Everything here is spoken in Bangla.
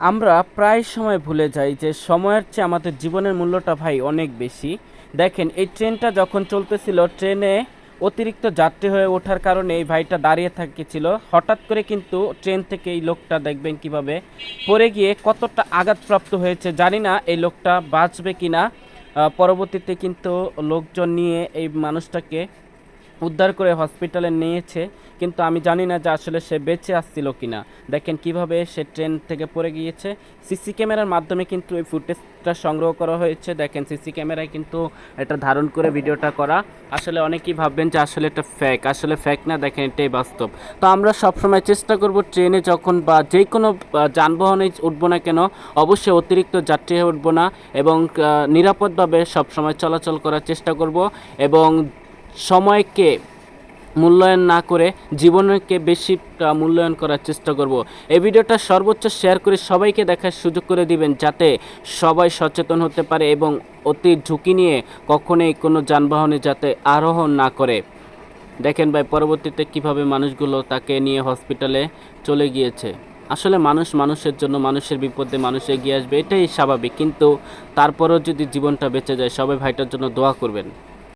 আমরা প্রায় সময় ভুলে যাই যে সময়ের চেয়ে আমাদের জীবনের মূল্যটা ভাই অনেক বেশি। দেখেন এই ট্রেনটা যখন চলতেছিল ট্রেনে অতিরিক্ত যাত্রী হয়ে ওঠার কারণে এই ভাইটা দাঁড়িয়ে থাকিছিল হঠাৎ করে কিন্তু ট্রেন থেকে এই লোকটা দেখবেন কীভাবে পড়ে গিয়ে কতটা আঘাতপ্রাপ্ত হয়েছে জানি না এই লোকটা বাঁচবে কিনা। আহ, পরবর্তীতে কিন্তু লোকজন নিয়ে এই মানুষটাকে উদ্ধার করে হসপিটালে নিয়েছে, কিন্তু আমি জানি না যে আসলে সে বেঁচে আসছিল কিনা। দেখেন কীভাবে সে ট্রেন থেকে পড়ে গিয়েছে। সিসি ক্যামেরার মাধ্যমে কিন্তু এই ফুটেজটা সংগ্রহ করা হয়েছে। দেখেন সিসি ক্যামেরায় কিন্তু এটা ধারণ করে ভিডিওটা করা। আসলে অনেকেই ভাববেন যে আসলে এটা ফ্যাক আসলে ফ্যাক না, দেখেন এটাই বাস্তব। তো আমরা সবসময় চেষ্টা করব ট্রেনে যখন বা যে কোনো যানবাহনে উঠবো না কেন, অবশ্যই অতিরিক্ত যাত্রী হয়ে উঠবো না এবং নিরাপদভাবে সবসময় চলাচল করার চেষ্টা করব এবং সময়কে মূল্যায়ন না করে জীবনকে বেশি মূল্যায়ন করার চেষ্টা করব। এই ভিডিওটা সর্বোচ্চ শেয়ার করে সবাইকে দেখার সুযোগ করে দিবেন যাতে সবাই সচেতন হতে পারে এবং অতি ঝুঁকি নিয়ে কখনোই কোনো যানবাহনে যাতে আরোহণ না করে। দেখেন ভাই, পরবর্তীতে কীভাবে মানুষগুলো তাকে নিয়ে হসপিটালে চলে গিয়েছে। আসলে মানুষ মানুষের জন্য, মানুষের বিপদে মানুষ এগিয়ে আসবে, এটাই স্বাভাবিক। কিন্তু তারপরেও যদি জীবনটা বেঁচে যায়, সবাই ভাইটার জন্য দোয়া করবেন।